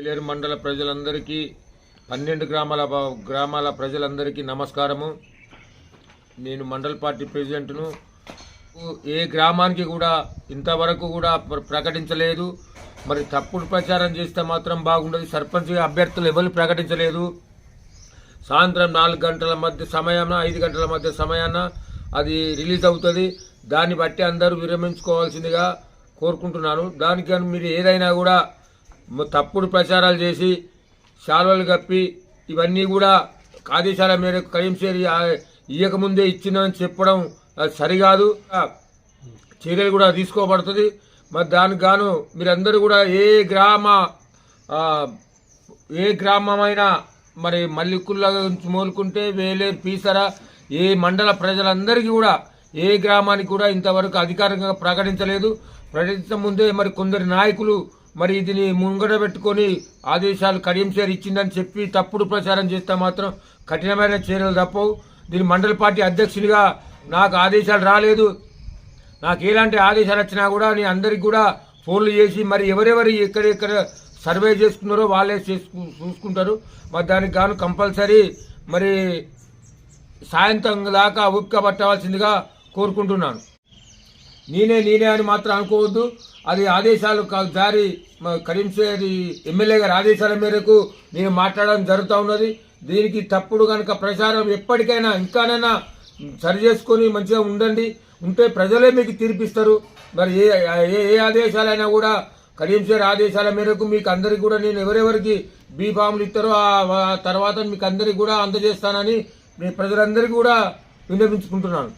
లేరు మండల ప్రజలందరికీ పన్నెండు గ్రామాల గ్రామాల ప్రజలందరికీ నమస్కారము. నేను మండల పార్టీ ప్రెసిడెంట్ను. ఏ గ్రామానికి కూడా ఇంతవరకు కూడా ప్రకటించలేదు. మరి తప్పుడు ప్రచారం చేస్తే మాత్రం బాగుండదు. సర్పంచ్ అభ్యర్థులు ఎవరు ప్రకటించలేదు. సాయంత్రం నాలుగు గంటల మధ్య సమయాన ఐదు గంటల మధ్య సమయాన అది రిలీజ్ అవుతుంది. దాన్ని బట్టి అందరూ విరమించుకోవాల్సిందిగా కోరుకుంటున్నాను. దానికి మీరు ఏదైనా కూడా తప్పుడు ప్రచారాలు చేసి శాలువలు కప్పి ఇవన్నీ కూడా ఆదేశాల మేరకు కరీంశేరి ఇయ్యకముందే ఇచ్చిందని చెప్పడం అది సరికాదు. చర్యలు కూడా తీసుకోబడుతుంది. మరి దానికి గాను మీరందరూ కూడా ఏ గ్రామ ఏ గ్రామమైనా మరి మల్లికుల్ల నుంచి మోలుకుంటే వేలేరు పీసర ఏ మండల ప్రజలందరికీ కూడా ఏ గ్రామానికి కూడా ఇంతవరకు అధికారికంగా ప్రకటించలేదు. ప్రకటించక ముందే మరి కొందరు నాయకులు మరి దీన్ని ముంగట పెట్టుకొని ఆదేశాలు కడియంసేరు ఇచ్చిందని చెప్పి తప్పుడు ప్రచారం చేస్తే మాత్రం కఠినమైన చర్యలు తప్పవు. దీని మండల పార్టీ అధ్యక్షునిగా నాకు ఆదేశాలు రాలేదు. నాకు ఎలాంటి ఆదేశాలు వచ్చినా కూడా నేను అందరికి కూడా ఫోన్లు చేసి మరి ఎవరెవరు ఎక్కడెక్కడ సర్వే చేసుకున్నారో వాళ్ళే చేసుకు చూసుకుంటారు. మరి దానికి గాను కంపల్సరీ మరి సాయంత్రం దాకా ఊపిక పట్టవలసిందిగా కోరుకుంటున్నాను. నేనే నేనే అని మాత్రం అనుకోవద్దు. అది ఆదేశాలు జారీ మ- ఎమ్మెల్యే గారి ఆదేశాల మేరకు నేను మాట్లాడడం జరుగుతూ ఉన్నది. దీనికి తప్పుడు కనుక ప్రచారం ఎప్పటికైనా ఇంకానైనా సరి చేసుకొని మంచిగా ఉండండి. ఉంటే ప్రజలే మీకు తీర్పిస్తారు. మరి ఏ ఏ ఏ ఆదేశాలైనా కూడా కరీంసేర్ ఆదేశాల మేరకు మీకు అందరికి కూడా నేను ఎవరెవరికి బీ ఫామ్లు ఇస్తారో ఆ తర్వాత మీకు అందరికి కూడా అందజేస్తానని మీ ప్రజలందరికీ కూడా విన్నపించుకుంటున్నాను